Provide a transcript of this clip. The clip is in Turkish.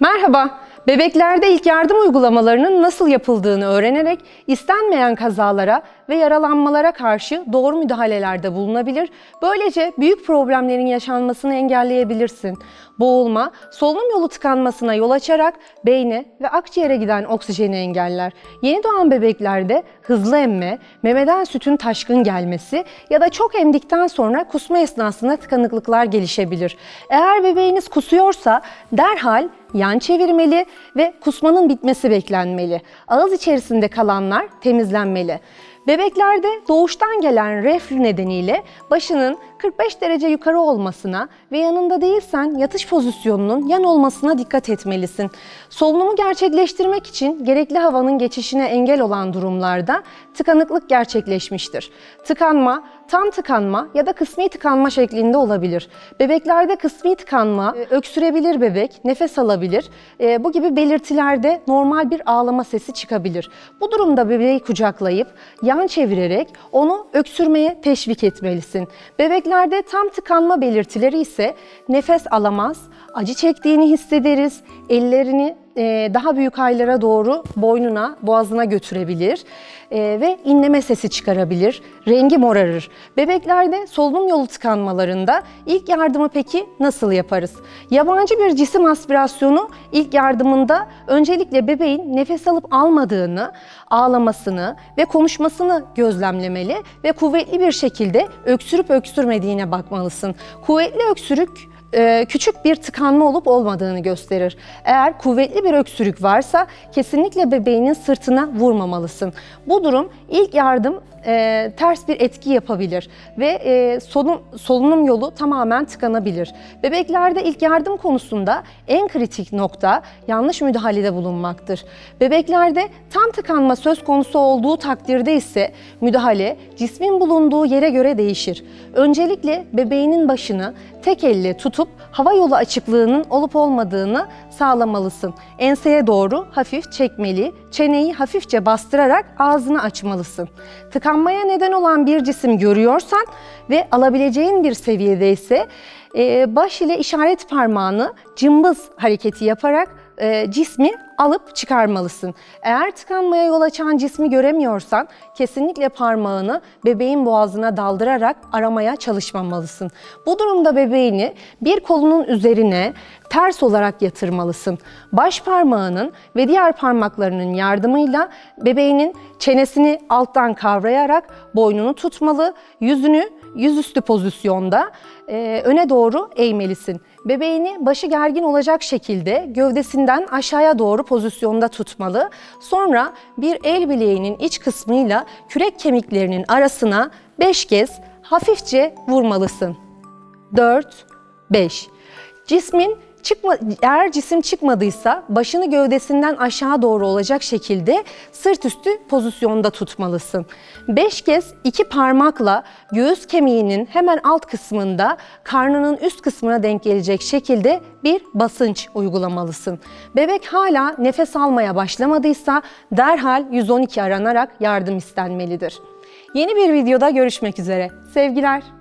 Merhaba. Bebeklerde ilk yardım uygulamalarının nasıl yapıldığını öğrenerek istenmeyen kazalara ve yaralanmalara karşı doğru müdahalelerde bulunabilir. Böylece büyük problemlerin yaşanmasını engelleyebilirsin. Boğulma, solunum yolu tıkanmasına yol açarak beyne ve akciğere giden oksijeni engeller. Yeni doğan bebeklerde hızlı emme, memeden sütün taşkın gelmesi ya da çok emdikten sonra kusma esnasında tıkanıklıklar gelişebilir. Eğer bebeğiniz kusuyorsa derhal yan çevirmeli ve kusmanın bitmesi beklenmeli. Ağız içerisinde kalanlar temizlenmeli. Bebeklerde doğuştan gelen reflü nedeniyle başının 45 derece yukarı olmasına ve yanında değilsen yatış pozisyonunun yan olmasına dikkat etmelisin. Solunumu gerçekleştirmek için gerekli havanın geçişine engel olan durumlarda tıkanıklık gerçekleşmiştir. Tıkanma, tam tıkanma ya da kısmi tıkanma şeklinde olabilir. Bebeklerde kısmi tıkanma, e, öksürebilir bebek, nefes alabilir. E, Bu gibi belirtilerde normal bir ağlama sesi çıkabilir. Bu durumda bebeği kucaklayıp yan çevirerek onu öksürmeye teşvik etmelisin. Bebeklerde tam tıkanma belirtileri ise nefes alamaz, acı çektiğini hissederiz, ellerini e, daha büyük aylara doğru boynuna, boğazına götürebilir e, ve inleme sesi çıkarabilir, rengi morarır. Bebeklerde solunum yolu tıkanmalarında ilk yardımı peki nasıl yaparız? Yabancı bir cisim aspirasyonu ilk yardımında öncelikle bebeğin nefes alıp almadığını, ağlamasını ve konuşmasını gözlemlemeli ve kuvvetli bir şekilde öksürüp öksürmediğine bakmalısın. Kuvvetli öksürük e, küçük bir tıkanma olup olmadığını gösterir. Eğer kuvvetli bir öksürük varsa kesinlikle bebeğinin sırtına vurmamalısın. Bu durum ilk yardım e, ters bir etki yapabilir ve e, solunum, solunum yolu tamamen tıkanabilir. Bebeklerde ilk yardım konusunda en kritik nokta yanlış müdahalede bulunmaktır. Bebeklerde tam tıkanma söz konusu olduğu takdirde ise müdahale cismin bulunduğu yere göre değişir. Öncelikle bebeğinin başını tek elle tutup hava yolu açıklığının olup olmadığını sağlamalısın. Enseye doğru hafif çekmeli, çeneyi hafifçe bastırarak ağzını açmalısın. Tıkanmaya neden olan bir cisim görüyorsan ve alabileceğin bir seviyede ise baş ile işaret parmağını cımbız hareketi yaparak e, cismi alıp çıkarmalısın. Eğer tıkanmaya yol açan cismi göremiyorsan kesinlikle parmağını bebeğin boğazına daldırarak aramaya çalışmamalısın. Bu durumda bebeğini bir kolunun üzerine ters olarak yatırmalısın. Baş parmağının ve diğer parmaklarının yardımıyla bebeğinin çenesini alttan kavrayarak boynunu tutmalı, yüzünü yüzüstü pozisyonda e, öne doğru eğmelisin. Bebeğini başı gergin olacak şekilde gövdesinden aşağıya doğru pozisyonda tutmalı. Sonra bir el bileğinin iç kısmıyla kürek kemiklerinin arasına 5 kez hafifçe vurmalısın. 4 5 Cismin çıkma, eğer cisim çıkmadıysa başını gövdesinden aşağı doğru olacak şekilde sırt üstü pozisyonda tutmalısın. 5 kez iki parmakla göğüs kemiğinin hemen alt kısmında karnının üst kısmına denk gelecek şekilde bir basınç uygulamalısın. Bebek hala nefes almaya başlamadıysa derhal 112 aranarak yardım istenmelidir. Yeni bir videoda görüşmek üzere. Sevgiler.